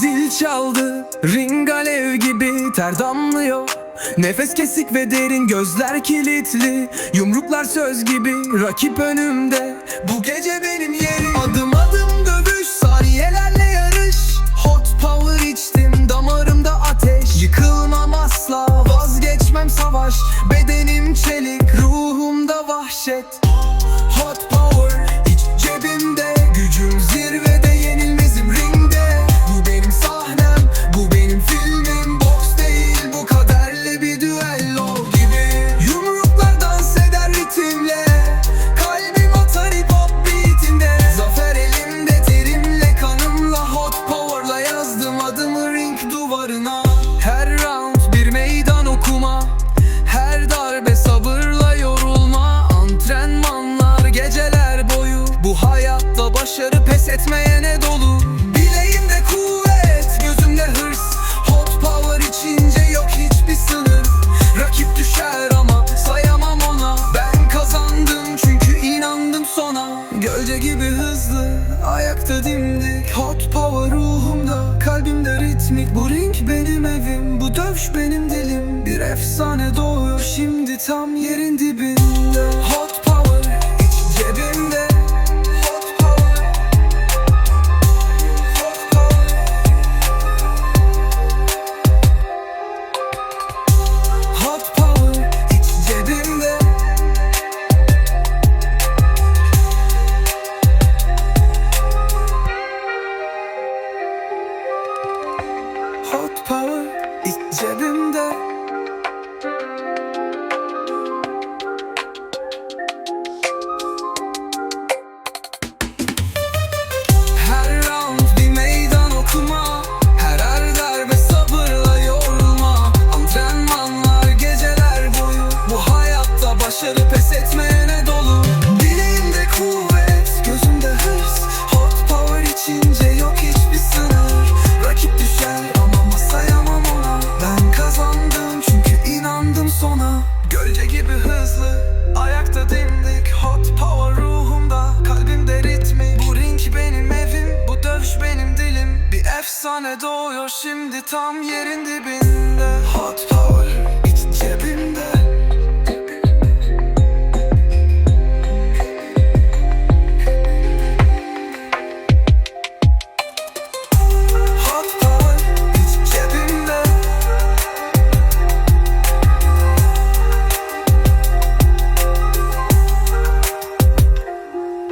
Zil çaldı, ring alev gibi ter damlıyor. Nefes kesik ve derin gözler kilitli. Yumruklar söz gibi rakip önümde. Bu gece benim yerim. Adım adım dövüş saniyelerle yarış. Hot power içtim damarımda ateş. Yıkılmam asla vazgeçmem savaş. Bedenim çelik ruhumda vahşet başarı pes etmeyene dolu? Bileğimde kuvvet, gözümde hırs. Hot power içince yok hiçbir sınır. Rakip düşer ama sayamam ona. Ben kazandım çünkü inandım sona. Gölce gibi hızlı, ayakta dimdik. Hot power ruhumda, kalbimde ritmik. Bu ring benim evim, bu dövüş benim dilim. Bir efsane doğuyor şimdi tam yerin dibinde. Hot যেদিন efsane doğuyor şimdi tam yerin dibinde